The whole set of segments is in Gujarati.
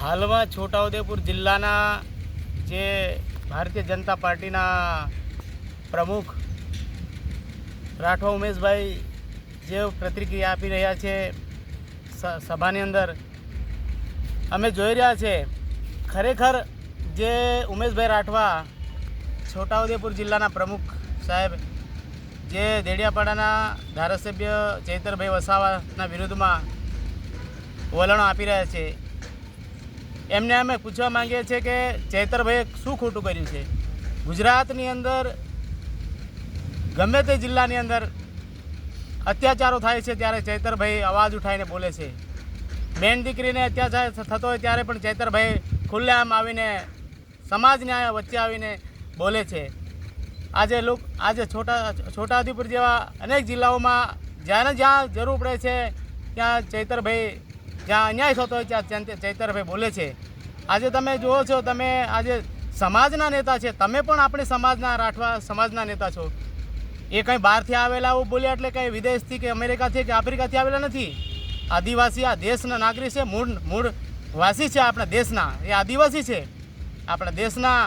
હાલમાં છોટાઉદેપુર જિલ્લાના જે ભારતીય જનતા પાર્ટીના પ્રમુખ રાઠવા ઉમેશભાઈ જે પ્રતિક્રિયા આપી રહ્યા છે સભાની અંદર, અમે જોઈ રહ્યા છે, ખરેખર જે ઉમેશભાઈ રાઠવા છોટાઉદેપુર જિલ્લાના પ્રમુખ સાહેબ, જે દેડિયાપાડાના ધારાસભ્ય ચૈતરભાઈ વસાવાના વિરુદ્ધમાં વલણો આપી રહ્યા છે એમને અમે પૂછવા માંગીએ છીએ કે ચૈતરભાઈએ શું ખોટું કર્યું છે? ગુજરાતની અંદર, ગમે તે જિલ્લાની અંદર અત્યાચારો થાય છે ત્યારે ચૈતરભાઈ અવાજ ઉઠાવીને બોલે છે. બેન દીકરીને અત્યાચાર થતો હોય ત્યારે પણ ચૈતરભાઈ ખુલ્લેઆમ આવીને સમાજને વચ્ચે આવીને બોલે છે. આજે લોક, આજે છોટા, છોટાઉદેપુર જેવા અનેક જિલ્લાઓમાં જ્યાં જ્યાં જરૂર પડે છે, ત્યાં ચૈતરભાઈ જ્યાં અન્યાય થતો હોય ત્યાં ચૈતરભાઈ બોલે છે. આજે તમે જુઓ છો, તમે આજે સમાજના નેતા છે, તમે પણ આપણે સમાજના રાઠવા, સમાજના નેતા છો. એ કંઈ બહારથી આવેલા આવું બોલ્યા એટલે કંઈ વિદેશથી કે અમેરિકાથી કે આફ્રિકાથી આવેલા નથી. આદિવાસી આ દેશના નાગરિક છે, મૂળ મૂળ વાસી છે આપણા દેશના. એ આદિવાસી છે. આપણા દેશના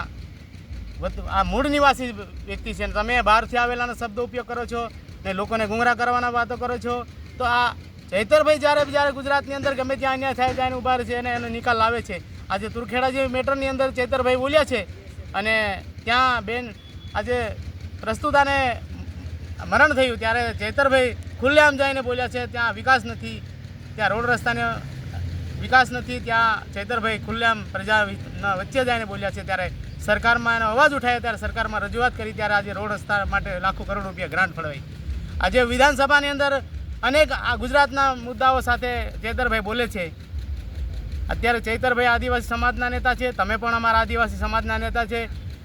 આ મૂળ નિવાસી વ્યક્તિ છે. તમે બહારથી આવેલાના શબ્દ ઉપયોગ કરો છો ને લોકોને ગુંગરા કરવાના વાતો કરો છો, તો આ ચૈતરભાઈ જ્યારે જ્યારે ગુજરાતની અંદર ગમે ત્યાં અન્યાય થાય ત્યાં ઊભા રહે છે અને એનો નિકાલ લાવે છે. આજે તુરખેડા જેવી મેટરની અંદર ચૈતરભાઈ બોલ્યા છે અને ત્યાં બેન આજે પ્રસ્તુતાને મરણ થયું ત્યારે ચૈતરભાઈ ખુલ્લેઆમ જઈને બોલ્યા છે, ત્યાં વિકાસ નથી, ત્યાં રોડ રસ્તાને વિકાસ નથી, ત્યાં ચૈતરભાઈ ખુલ્લેઆમ પ્રજા વચ્ચે જઈને બોલ્યા છે. ત્યારે સરકારમાં એનો અવાજ ઉઠાયો, ત્યારે સરકારમાં રજૂઆત કરી, ત્યારે આજે રોડ રસ્તા માટે લાખો કરોડ રૂપિયા ગ્રાન્ટ ફળવાઈ. આજે વિધાનસભાની અંદર અનેક આ ગુજરાતના મુદ્દાઓ સાથે ચેતરભાઈ બોલે છે. અત્યારે ચૈતરભાઈ આદિવાસી સમાજના નેતા છે, તમે પણ અમારા આદિવાસી સમાજના નેતા છે,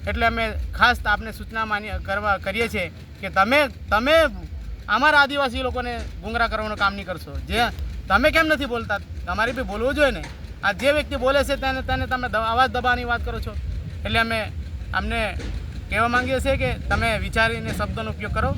એટલે અમે ખાસ આપને સૂચના માની કરવા કરીએ છીએ કે તમે તમે અમારા આદિવાસી લોકોને ગુંગરા કરવાનું કામ નહીં કરશો. જે, તમે કેમ નથી બોલતા? તમારે બી બોલવું જોઈએ ને. આ જે વ્યક્તિ બોલે છે તેને તેને તમે અવાજ દબાવવાની વાત કરો છો. એટલે અમે અમને કહેવા માંગીએ છીએ કે તમે વિચારીને શબ્દોનો ઉપયોગ કરો.